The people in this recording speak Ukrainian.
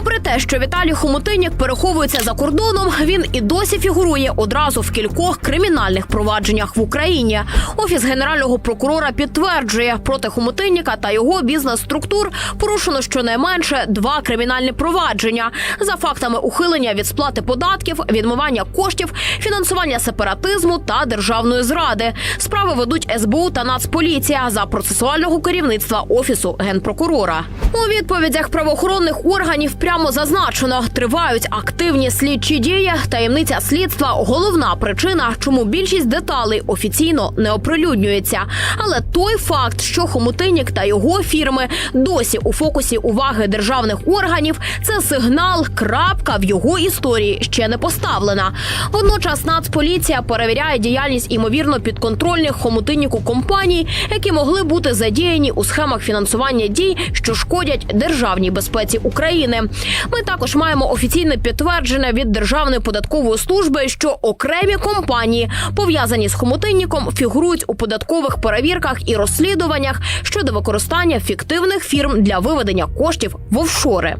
Попри те, що Віталій Хомутинік переховується за кордоном, він і досі фігурує одразу в кількох кримінальних провадженнях в Україні. Офіс генерального прокурора підтверджує, проти Хомутинніка та його бізнес-структур порушено щонайменше два кримінальні провадження за фактами ухилення від сплати податків, відмивання коштів, фінансування сепаратизму та державної зради. Справи ведуть СБУ та Нацполіція за процесуального керівництва офісу генпрокурора. У відповідях правоохоронних органів прямо зазначено, тривають активні слідчі дії. Таємниця слідства головна причина, чому більшість деталей офіційно не оприлюднюється. Але той факт, що Хомутинік та його фірми досі у фокусі уваги державних органів, це сигнал. Крапка в його історії ще не поставлена. Водночас Нацполіція перевіряє діяльність імовірно підконтрольних Хомутинніку компаній, які могли бути задіяні у схемах фінансування дій, що шкодять державній безпеці України. Ми також маємо офіційне підтвердження від Державної податкової служби, що окремі компанії, пов'язані з Хомутинніком, фігурують у податкових перевірках і розслідуваннях щодо використання фіктивних фірм для виведення коштів в офшори.